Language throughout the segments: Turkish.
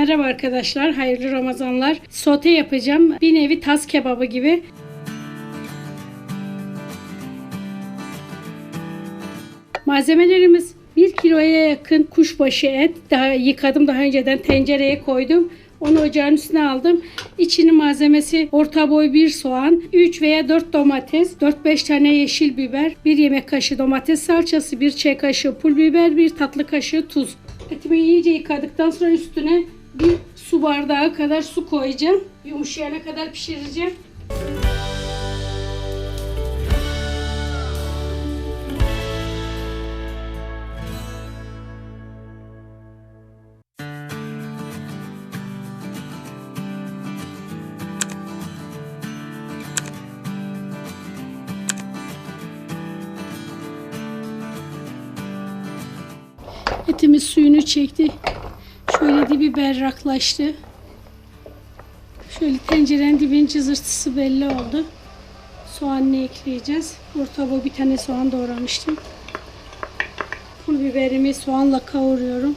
Merhaba arkadaşlar, hayırlı Ramazanlar. Sote yapacağım. Bir nevi tas kebabı gibi. Malzemelerimiz 1 kiloya yakın kuşbaşı et. Daha yıkadım daha önceden tencereye koydum. Onu ocağın üstüne aldım. İçinin malzemesi orta boy bir soğan, 3 veya 4 domates, 4-5 tane yeşil biber, 1 yemek kaşığı domates salçası, 1 çay kaşığı pul biber, 1 tatlı kaşığı tuz. Etimi iyice yıkadıktan sonra üstüne bir su bardağı kadar su koyacağım. Yumuşayana kadar pişireceğim. Etimiz suyunu çekti. Şöyle dibi berraklaştı. Şöyle tencerenin dibinin cızırtısı belli oldu. Soğanını ekleyeceğiz. Orta bir tane soğan doğramıştım. Pul biberimi soğanla kavuruyorum.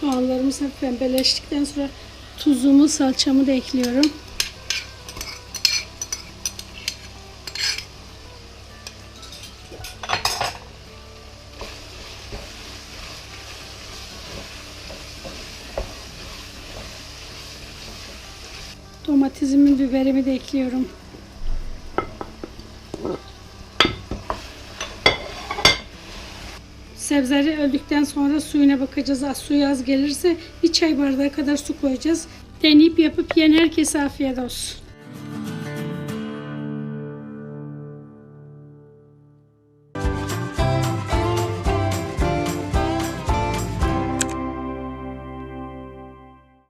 Soğanlarımız hafif pembeleştikten sonra tuzumu, salçamı da ekliyorum. Domatesimi, biberimi de ekliyorum. Sebzeleri öldükten sonra suyuna bakacağız. Az suyu az gelirse bir çay bardağı kadar su koyacağız. Deneyip yapıp yiyen herkese afiyet olsun.